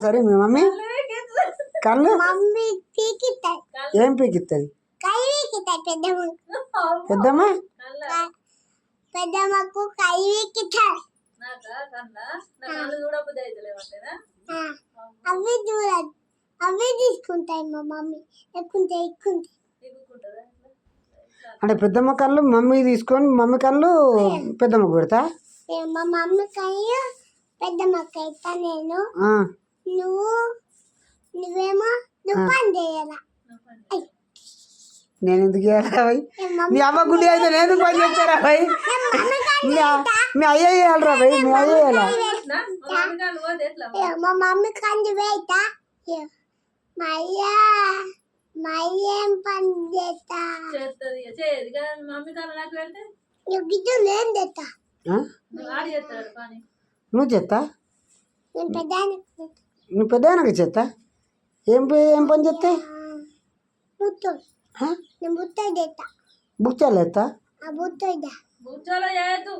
సరే మీ మమ్మీ? కళ్ళు? ఏం పీకిస్తుంది పెద్దమ్మ? పెద్దమ్మ పెద్దమ్మకు అవి చూడండి అవి తీసుకుంటాయి మా మమ్మీ. ఎక్కుంటాయి ఎక్కుంటాయి అంటే పెద్దమ్మ కళ్ళు మమ్మీ తీసుకొని మమ్మీ కళ్ళు పెద్దమ్మకు పెడతా? మా మమ్మీ కయ్య పెద్దమ్మకి ఇస్తా నేను. నువ్వు నువ్వేమో నువ్వు పని చేయాలా? నేను ఎందుకు చేయాలా భయ్ మీ అమ్మ గుడి అయితే నేను ఎందుకు పని చేస్తారా భయ్ మీ అయ్య చేయాలరా భయ్ మీ అయ్య చేయాలా? మా మమ్మీ కంది వేయతా ఏ, మా అయ్య మా అయ్య ఏం పని చేస్తా? నువ్వు నేను చేస్తా. నేను పెద్ద నువ్వు పెద్దగా చేస్తా ఏం ఏం పని చేస్తే బుత్తు నేను బుత్త తెస్తా బుక్ చేయలేస్తా ఆ బుత్త ఇద్దా కూర్చోలో చేయొద్దు.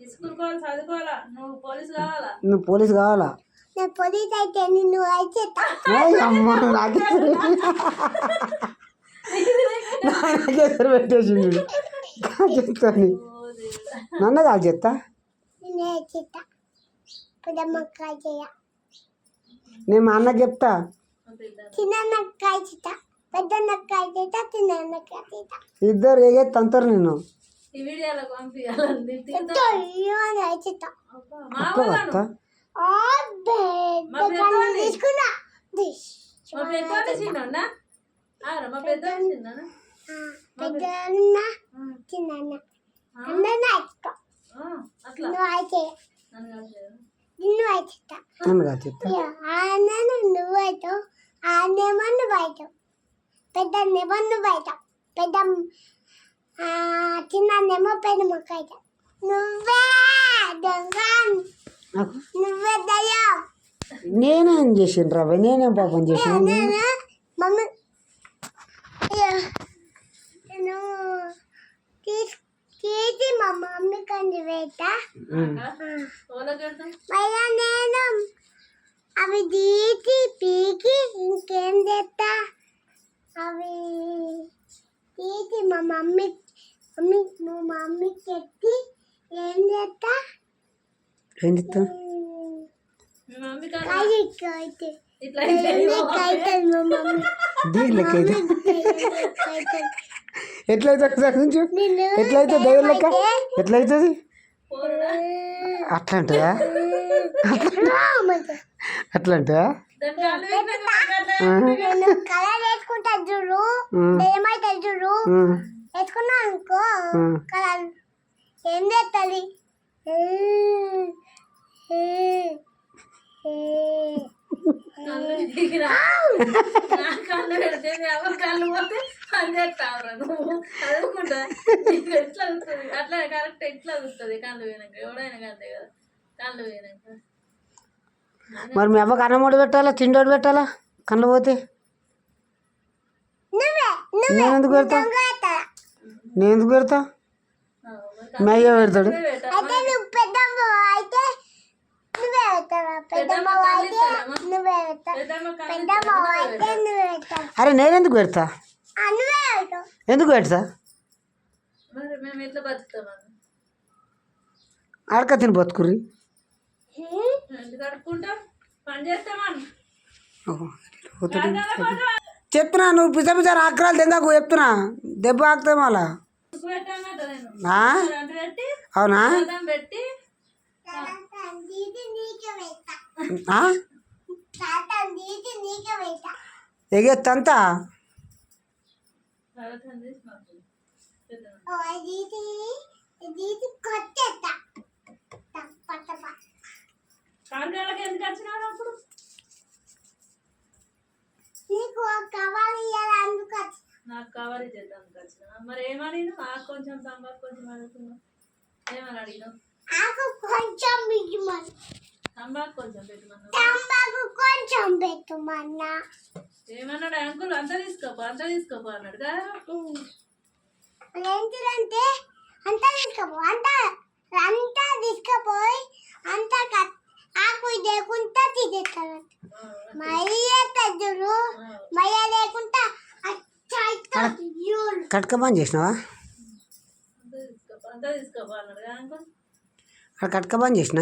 స్కూల్ కోవాలి చదువుకోవాలా? నువ్వు పోలీస్ కావాలా? పోలీస్ కావాలా? నేను పొలిస్ అయితే నిన్ను అమ్మ నాకే నాకే సరి పెట్టేసిండు చెప్తాను నన్ను కాదు చెప్తా చేయ. నేను మా అన్నకి చెప్తా. ఇద్దరు ఏగే తంతారు నేను అట్లా. పెద్ద చిన్న చిన్న చిన్న నువ్వు అయితే నన్ను కాదు నిన్ను చెప్తా ఆయన నువ్వు అవుతావు ఆయనేమో నువ్వు అవుతావు పెద్దన్నేమో నువ్వు అవుతావు పెద్ద చిన్నేమో పెద్ద మొక్క అవుతావు నువ్వే దొంగ నువ్వే దయ్యం నేనేం చేసిండ్రు రా నేనేం పాపం చేసిన నేను మమ్మీ నేను తీసి మా మమ్మీ కంది వేట అవి తీసి పీకి ఇంకేం చేస్తా అవి తీసి మా మమ్మీ మమ్మీ మా మమ్మీకి ఎత్తి ఏం చేస్తా ఏం చెప్తా అవుతుంది ఎట్లయితే ఒకసారి ఎట్లయితే దయ్యం లెక్క? ఎట్లయితుంది? అట్లా అంటుందా? అట్లా అంటుందా దాని కాళ్ళు పెట్టినాక అట్లా నేను కలర్ వేసుకుంటా చూడు. ఏమైతే చూడు. వేసుకున్నా అనుకో. కలర్. ఏం చేస్తుంది కళ్ళు పెడితే పోతే నువ్వు. చదువుకుంటా. ఎట్లా అవుతుంది అట్లా కరెక్ట్ ఎట్లా అవుతుంది కళ్ళు పోయినాక. ఎవడైనా అంతే కదా. కళ్ళు పోయినాక. మరి మీ అవ్వకి అన్నమోడు పెట్టాలా? తిండోడు పెట్టాలా? కళ్ళు పోతే? నేను ఎందుకు పెడతా? నేను ఎందుకు పెడతా? మీ అయ్య పెడతాడు. అరే నేను ఎందుకు పెడతా? ఎందుకు పెడతా అడక తిని బతుకుర్రి. పని చేస్తామని. చెప్తున్నా నువ్వు పిచ్చ పిచ్చ ఆక్రాలు తెంగాకు చెప్తున్నా. దెబ్బ ఆకుతాయి మళ్ళా. పెట్టామట నేను. ఆ? రెండు పెట్టి అవునా? ఎగెత్తంతా తర్వాత నాకు కవర్ చేద్దాం వచ్చిన. మరి ఏమని నాకు కొంచెం సాంబార్ కొంచెం అడుగుతున్నా ఏమని అడిగినావు? కొంచెం సాంబార్ కొంచెం పెట్టమన్నా కొంచెం పెట్టుమన్నా. ఏమన్నాడు? అంకుల్ అంతా తీసుకోపో అంతా తీసుకోపో అన్నాడు కదా? ఏంటిదంటే అంతా తీసుకపో అంతా అంతా తీసుకుపోయి అంతా ఆకు లేకుండా తీసేస్తాడు మయ్య కట్క బంద్ చేసినావా అక్కడ కట్క బంద్ చేసిన